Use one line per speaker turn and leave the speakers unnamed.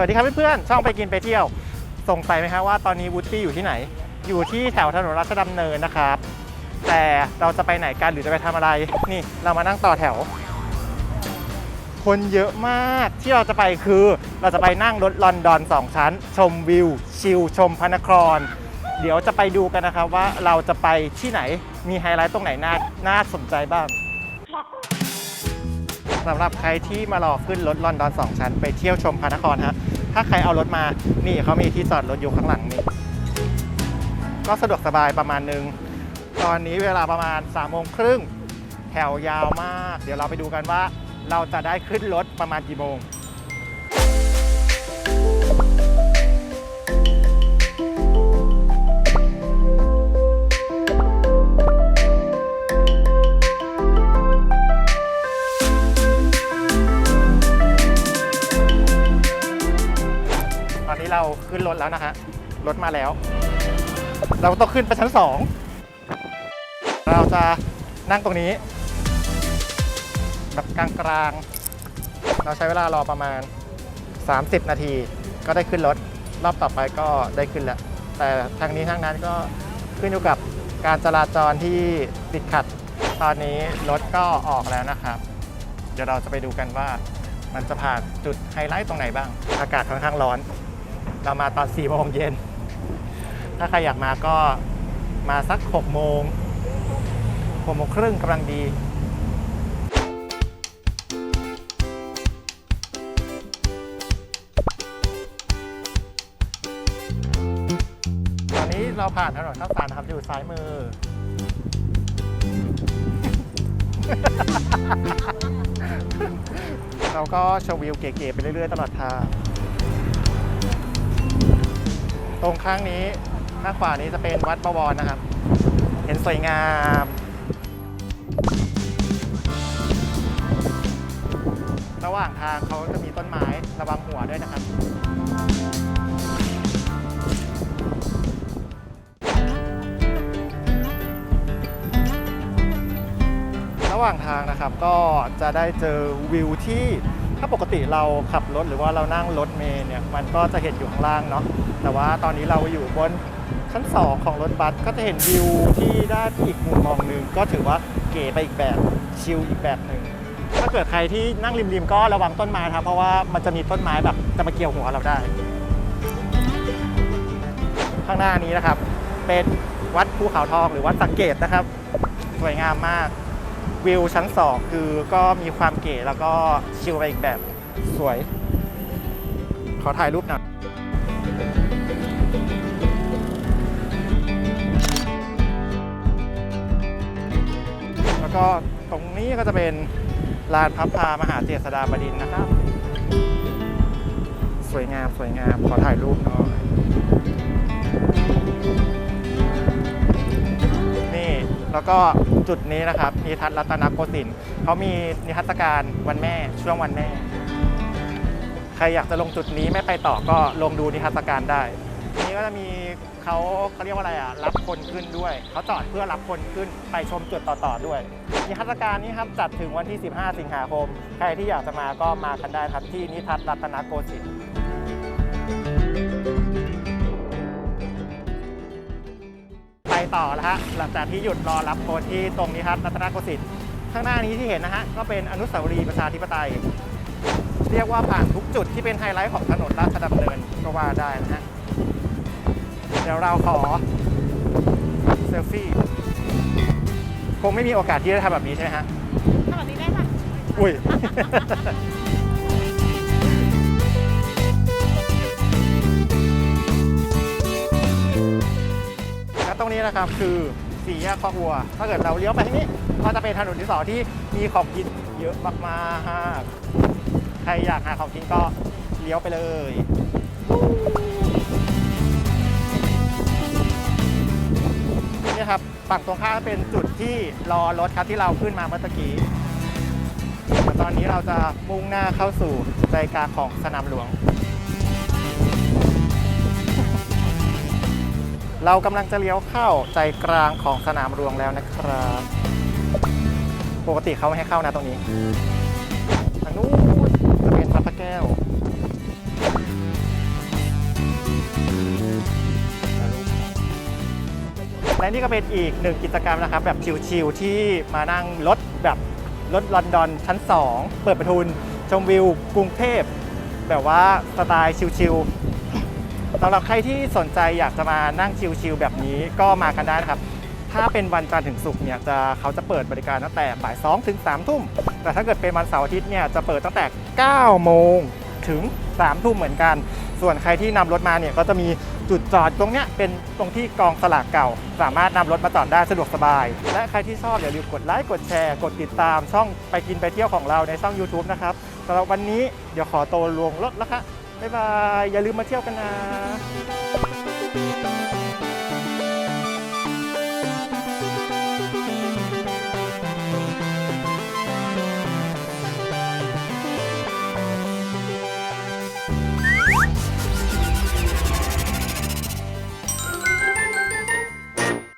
สวัสดีครับเพื่อนๆช่องไปกินไปเที่ยวสงสัยไหมครับว่าตอนนี้วูดดี้อยู่ที่ไหน อยู่ที่แถวถนนราชดำเนินนะครับ แต่เราจะไปไหนกันหรือจะไปทำอะไร นี่เรามานั่งต่อแถว คนเยอะมากที่เราจะไปคือเราจะไปนั่งรถลอนดอน2ชั้น ชมวิว ชิลชมพระนคร เดี๋ยวจะไปดูกันนะครับว่าเราจะไปที่ไหนมีไฮไลท์ตรงไหนน่าน่าสนใจบ้าง สำหรับใครที่มารอขึ้นรถลอนดอน 2 ชั้น ไปเที่ยวชมพระนครฮะถ้าใครเอารถมานี่เขามีที่จอดรถอยู่ข้างหลังนี่ก็สะดวกสบายประมาณนึง ตอนนี้เวลาประมาณ3ามโมงครึ่งแถวยาวมาก เดี๋ยวเราไปดูกันว่าเราจะได้ขึ้นรถประมาณกี่โมง นี้เราขึ้นรถแล้วนะฮะรถมาแล้ว เราต้องขึ้นไปชั้นสองเราจะนั่งตรงนี้ แบบกลางๆ เราใช้เวลารอประมาณ 30 นาทีก็ได้ขึ้นรถ รอบต่อไปก็ได้ขึ้นแล้ว แต่ทางนี้ทางนั้นก็ขึ้นอยู่กับการจราจรที่ติดขัด ตอนนี้รถก็ออกแล้วนะครับ เดี๋ยวเราจะไปดูกันว่ามันจะผ่านจุดไฮไลท์ตรงไหนบ้าง อากาศค่อนข้างร้อน เรามาตอน4โมงเย็น ถ้าใครอยากมาก็มาสัก6โมง6โมงครึ่งกำลังดีตอนนี้เราผ่านถนนข้าวสารนะครับ อยู่ซ้ายมือ เราก็ชมวิวเก๋ๆไปเรื่อยๆ ตลอดทาง ตรงข้างนี้ข้างขวานี้จะเป็นวัดบวรนะครับ เห็นสวยงามระหว่างทางเขาจะมีต้นไม้ระวังหัวด้วยนะครับ ระหว่างทางนะครับก็จะได้เจอวิวที่ ถ้าปกติเราขับรถหรือว่าเรานั่งรถเมล์เนี่ยมันก็จะเห็นอยู่ข้างล่างเนาะแต่ว่าตอนนี้เราอยู่บนชั้น 2 ของรถบัสก็จะเห็นวิวที่ได้อีกมุมมองหนึ่งก็ถือว่าเก๋ไปอีกแบบชิลอีกแบบหนึ่งถ้าเกิดใครที่นั่งริมๆก็ระวังต้นไม้ครับเพราะว่ามันจะมีต้นไม้แบบจะมาเกี่ยวหัวเราได้ ข้างหน้านี้นะครับ เป็นวัดภูเขาทองหรือวัดสังเกตนะครับ สวยงามมาก วิวชั้น 2 คือก็มีความเก๋แล้วก็ชิลไปอีกแบบสวย ขอถ่ายรูปหน่อยแล้วก็ตรงนี้ก็จะเป็นลานพับพามหาเจษฎาบดินนะครับ สวยงามสวยงาม ขอถ่ายรูปหน่อยนี่แล้วก็ จุดนี้นะครับนิทัศรัตนโกสินทร์เขามีนิทรรศการวันแม่ช่วงวันแม่ ใครอยากจะลงจุดนี้ไม่ไปต่อก็ลงดูนิทรรศการได้ทีนี้ก็จะมีเขาเขาเรียกว่าอะไรอะรับคนขึ้นด้วยเขาจอดเพื่อรับคนขึ้นไปชมจุดต่อๆด้วยนิทรรศการนี้ครับจัดถึงวันที่ 15 สิงหาคม ใครที่อยากจะมาก็มากันได้ครับที่นิทัศรัตนโกสินทร์ ต่อแล้วฮะหลังจากที่หยุดรอรับโค้ดที่ตรงนี้ครับรัตนโกสินทร์ข้างหน้านี้ที่เห็นนะฮะก็เป็นอนุสาวรีย์ประชาธิปไตย เรียกว่าผ่านทุกจุดที่เป็นไฮไลท์ของถนนราชดำเนินก็ว่าได้นะฮะเดี๋ยวเราขอเซลฟี่คงไม่มีโอกาสที่จะทำแบบนี้ใช่ไหมฮะ
ทำแบบนี้ได้ค่ะ
อุ้ย นี้นะครับคือสี่แยกคอกวัว ถ้าเกิดเราเลี้ยวไปทางนี้ก็จะเป็นถนนที่สองที่มีของกินเยอะมากๆใครอยากหาของกินก็เลี้ยวไปเลยนี่ครับฝั่งตรงข้ามเป็นจุดที่รอรถครับที่เราขึ้นมาเมื่อกี้ตอนนี้เราจะมุ่งหน้าเข้าสู่ใจกลางของสนามหลวง เรากำลังจะเลี้ยวเข้าใจกลางของสนามหลวงแล้วนะครับ ปกติเขาไม่ให้เข้านะตรงนี้ทางนู้นจะเป็นพระแก้วและนี่ก็เป็นอีกหนึ่งกิจกรรมนะครับ แบบชิวๆที่มานั่งรถแบบรถลอนดอนชั้น 2 เปิดประทุนชมวิวกรุงเทพ แบบว่าสไตล์ชิวๆ สำหรับใครที่สนใจอยากจะมานั่งชิลๆแบบนี้ก็มากันได้นะครับ ถ้าเป็นวันจันทร์ถึงศุกร์เนี่ยจะเขาจะเปิดบริการตั้งแต่บ่าย2ถึง3ทุ่ม แต่ถ้าเกิดเป็นวันเสาร์อาทิตย์เนี่ยจะเปิดตั้งแต่ 9 โมงถึง 3 ทุ่มเหมือนกัน ส่วนใครที่นำรถมาเนี่ยก็จะมีจุดจอดตรงเนี้ยเป็นตรงที่กองสลากเก่า สามารถนำรถมาจอดได้สะดวกสบาย และใครที่ชอบอย่าลืมกดไลค์กดแชร์ กดติดตามช่องไปกินไปเที่ยวของเราในช่อง YouTube นะครับสำหรับวันนี้เดี๋ยวขอตัวลวงรถแล้วค่ะ บ๊ายบาย อย่าลืมมาเที่ยวกันนะ